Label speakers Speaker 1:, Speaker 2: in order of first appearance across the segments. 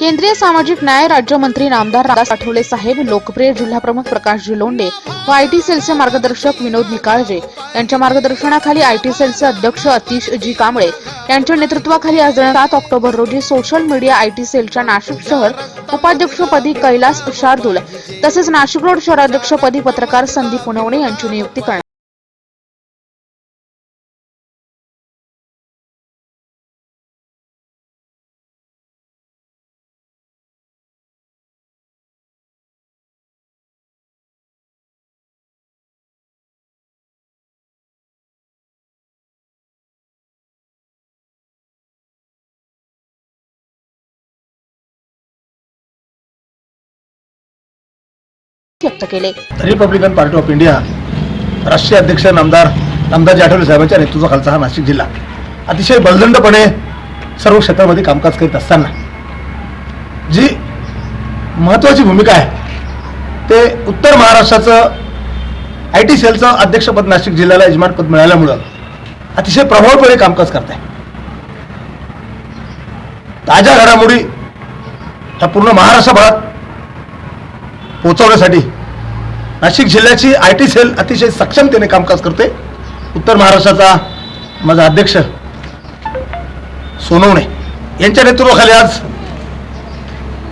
Speaker 1: केंद्रीय सामाजिक न्याय राज्यमंत्री नामदार रामदास आठवले साहेब लोकप्रिय जिल्हाप्रमुख प्रकाश जिलोंडे व आयटी सेलचे मार्गदर्शक विनोद निकाळजे यांच्या मार्गदर्शनाखाली आयटी सेलचे अध्यक्ष अतिश जी कांबळे यांच्या नेतृत्वाखाली आज सात ऑक्टोबर रोजी सोशल मीडिया आयटी सेलच्या नाशिक शहर उपाध्यक्षपदी कैलास शार्दूल तसेच नाशिक रोड शहराध्यक्षपदी पत्रकार संदीप उनवणे यांची नियुक्ती करण्यात व्यक्त केले.
Speaker 2: रिपब्लिकन पार्टी ऑफ इंडिया राष्ट्रीय अध्यक्ष नामदार नामदारजी आठवले साहेबांच्या नेतृत्वाखालचा हा नाशिक जिल्हा. अतिशय बलदंडपणे सर्व क्षेत्रामध्ये कामकाज करीत असताना जी महत्वाची भूमिका आहे ते उत्तर महाराष्ट्राचं आय टी सेलचं अध्यक्षपद नाशिक जिल्ह्याला यजमानपद मिळाल्यामुळं अतिशय प्रभावपणे कामकाज करत आहे ताज्या घडामोडी ह्या पूर्ण महाराष्ट्रभरात पोहोचवण्यासाठी. नाशिक जिल्ह्याची आय टी सेल अतिशय सक्षमतेने कामकाज करते. उत्तर महाराष्ट्राचा माझा अध्यक्ष सोनवणे यांच्या नेतृत्वाखाली आज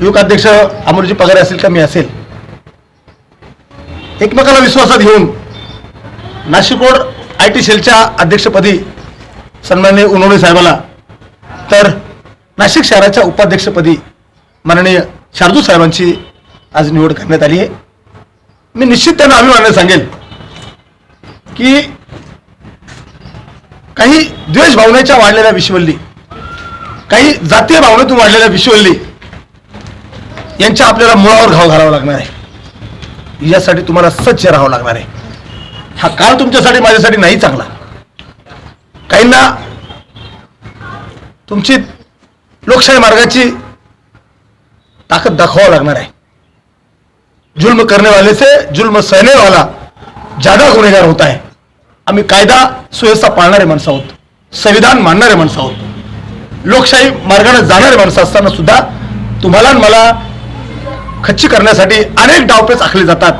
Speaker 2: युवक अध्यक्ष अमरजी पगारे असेल का मी असेल. एकमेकाला विश्वासात घेऊन नाशिक रोड आय टी सेलच्या अध्यक्षपदी सन्माननीय उनवणे साहेबाला तर नाशिक शहराच्या उपाध्यक्षपदी माननीय शारदू साहेबांची आज निवड करण्यात आली आहे. मी निश्चित त्यांना अभिमानाने सांगेल की काही द्वेष भावनेच्या वाढलेल्या विश्वल्ली काही जातीय भावनेतून वाढलेल्या विश्वल्ली यांच्या आपल्याला मुळावर घाव घालावा लागणार आहे. यासाठी तुम्हाला सज्ज राहावं लागणार आहे. हा काळ तुमच्यासाठी माझ्यासाठी नाही चांगला. काहींना तुमची लोकशाही मार्गाची ताकद दाखवावं लागणार आहे. जुल्म करने वाले से जुल्म सहने वाला ज्यादा गुन्हेगार होता है। आम्ही कायदा सुव्यवस्था पाळणारे माणसं आहोत संविधान मानणारे माणसं आहोत लोकशाही मार्गाने जाणारे माणसं असताना सुद्धा तुम्हाला मला खच्ची करण्यासाठी अनेक डावपेच आखले जातात.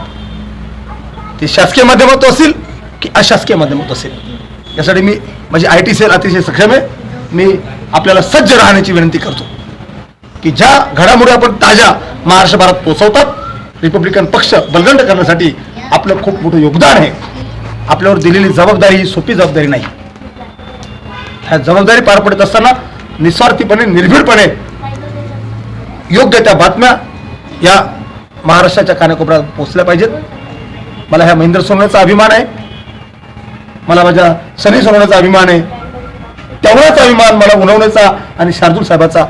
Speaker 2: ते शासकीय माध्यमात असेल की अशासकीय माध्यमात असेल? यासाठी मी माझी आय टी सेल अतिशय सक्षम आहे. मी आपल्याला सज्ज राहण्याची विनंती करतो की ज्या घडामोडी आपण ताज्या महाराष्ट्रभरात पोहोचवतात रिपब्लिकन पक्ष बलगंड करण्यासाठी आपलं खूप मोठं योगदान आहे. आपल्यावर दिलेली जबाबदारी ही सोपी जबाबदारी नाही. ह्या जबाबदारी पार पडत असताना निस्वार्थीपणे निर्भीडपणे योग्य त्या बातम्या या महाराष्ट्राच्या कानाकोपऱ्यात पोहोचल्या पाहिजेत. मला ह्या महेंद्र सोनवण्याचा अभिमान आहे. मला माझ्या सनी सोनवण्याचा अभिमान आहे. तेवढाच अभिमान मला उनवण्याचा आणि शार्दूल साहेबाचा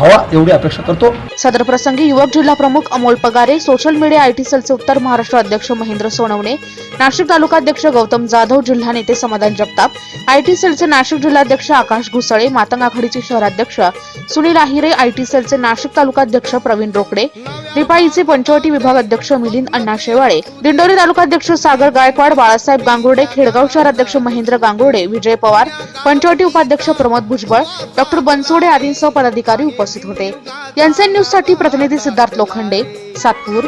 Speaker 2: व्हावा एवढी अपेक्षा करतो.
Speaker 1: सदर प्रसंगी युवक जिल्हा प्रमुख Amol Pagare social media IT सेलचे उत्तर महाराष्ट्र अध्यक्ष महेंद्र सोनवणे नाशिक तालुकाध्यक्ष गौतम जाधव जिल्हा नेते समाधान जगताप आयटी सेलचे नाशिक जिल्हाध्यक्ष आकाश घुसळे मातंग आघाडीचे शहराध्यक्ष सुनील आहिरे आयटी सेलचे नाशिक तालुकाध्यक्ष प्रवीण रोकडे रिपाईचे पंचवटी विभाग अध्यक्ष मिलिंद अण्णा शेवाळे दिंडोरी तालुकाध्यक्ष सागर गायकवाड बाळासाहेब गांगुर्डे खेडगाव शहराध्यक्ष महेंद्र गांगुर्डे विजय पवार पंचवटी उपाध्यक्ष प्रमोद भुजबळ डॉक्टर बनसोडे आदींसह पदाधिकारी उपस्थित होते. यांचे न्यूजसाठी प्रतिनिधी सिद्धार्थ लोखंडे सातपूर.